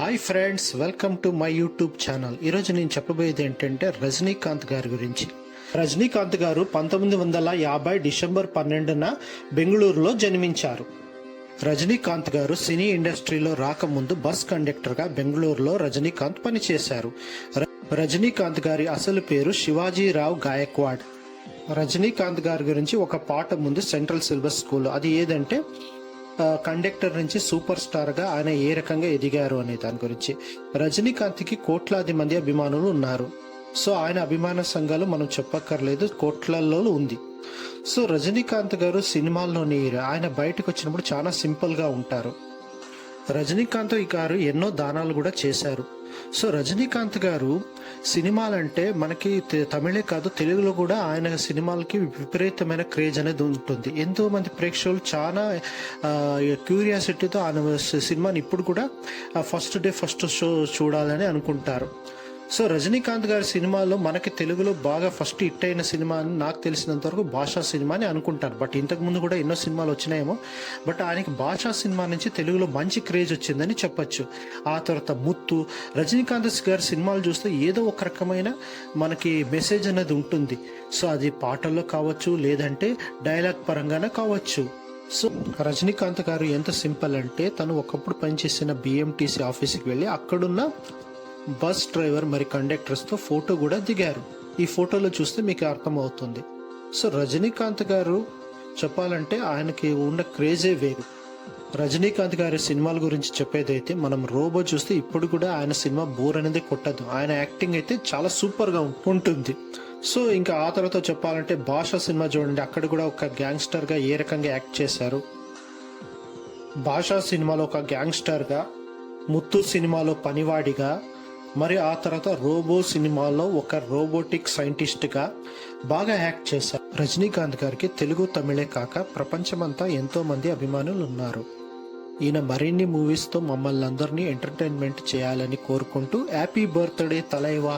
Hi friends welcome to my YouTube channel ఈరోజు నేను చెప్పబోయేది ఏంటంటే రజనీకాంత్ గారి గురించి. రజనీకాంత్ గారు పంతొమ్మిది వందల యాభై డిసెంబర్ పన్నెండున బెంగళూరులో జన్మించారు. రజనీకాంత్ గారు సినీ ఇండస్ట్రీలో రాకముందు బస్ కండక్టర్గా బెంగళూరులో రజనీకాంత్ పనిచేశారు. ర- రజనీకాంత్ గారి అసలు పేరు శివాజీరావు గాయక్వాడ్. రజనీకాంత్ గారి గురించి ఒక పాట ముందు సెంట్రల్ సిలబస్ స్కూల్ అది ఏదంటే కండక్టర్ నుంచి సూపర్ స్టార్గా ఆయన ఏ రకంగా ఎదిగారు అనే దాని గురించి. రజనీకాంత్కి కోట్లాది మంది అభిమానులు ఉన్నారు. సో ఆయన అభిమాన సంఘాలు మనం చెప్పక్కర్లేదు కోట్లలో ఉంది. సో రజనీకాంత్ గారు సినిమాల్లోని ఆయన బయటకు వచ్చినప్పుడు చాలా సింపుల్గా ఉంటారు. రజనీకాంత్ గారు ఎన్నో దానాలు కూడా చేశారు. సో రజనీకాంత్ గారు సినిమాలంటే మనకి తమిళే కాదు తెలుగులో కూడా ఆయన సినిమాలకి విపరీతమైన క్రేజ్ అనేది ఉంటుంది. ఎంతో మంది ప్రేక్షకులు చాలా క్యూరియాసిటీతో ఆయన సినిమాని ఇప్పుడు కూడా ఫస్ట్ డే ఫస్ట్ షో చూడాలని అనుకుంటారు. సో రజనీకాంత్ గారి సినిమాలో మనకి తెలుగులో బాగా ఫస్ట్ హిట్ అయిన సినిమా అని నాకు తెలిసినంత వరకు భాషా సినిమా అని అనుకుంటాను బట్ ఇంతకుముందు కూడా ఎన్నో సినిమాలు వచ్చినాయేమో. బట్ ఆయనకి భాషా సినిమా నుంచి తెలుగులో మంచి క్రేజ్ వచ్చిందని చెప్పొచ్చు. ఆ తర్వాత ముత్తు రజనీకాంత్ గారి సినిమాలు చూస్తే ఏదో ఒక రకమైన మనకి మెసేజ్ అనేది ఉంటుంది. సో అది పాటల్లో కావచ్చు లేదంటే డైలాగ్ పరంగానే కావచ్చు. సో రజనీకాంత్ గారు ఎంత సింపుల్ అంటే తను ఒకప్పుడు పనిచేసిన బిఎంటీసీ ఆఫీస్కి వెళ్ళి అక్కడున్న బస్ డ్రైవర్ మరి కండక్టర్స్తో ఫోటో కూడా దిగారు. ఈ ఫోటోలో చూస్తే మీకు అర్థమవుతుంది. సో రజనీకాంత్ గారు చెప్పాలంటే ఆయనకి ఉన్న క్రేజే వేరు. రజనీకాంత్ గారి సినిమాల గురించి చెప్పేదైతే మనం రోబో చూస్తే ఇప్పుడు కూడా ఆయన సినిమా బోర్ అనేది కొట్టదు. ఆయన యాక్టింగ్ అయితే చాలా సూపర్గా ఉంటుంది. సో ఇంకా ఆ తర్వాత చెప్పాలంటే భాష సినిమా చూడండి. అక్కడ కూడా ఒక గ్యాంగ్స్టర్గా ఏ రకంగా యాక్ట్ చేశారు. భాషా సినిమాలో ఒక గ్యాంగ్స్టర్గా ముత్తు సినిమాలో పనివాడిగా మరి ఆ తర్వాత రోబో సినిమాలో ఒక రోబోటిక్ సైంటిస్ట్గా బాగా యాక్ట్ చేశారు. రజనీకాంత్ గారికి తెలుగు తమిళే కాక ప్రపంచమంతా ఎంతో మంది అభిమానులు ఉన్నారు. ఈయన మరిన్ని మూవీస్తో మమ్మల్ని అందరినీ ఎంటర్టైన్మెంట్ చేయాలని కోరుకుంటూ హ్యాపీ బర్త్డే తలైవా!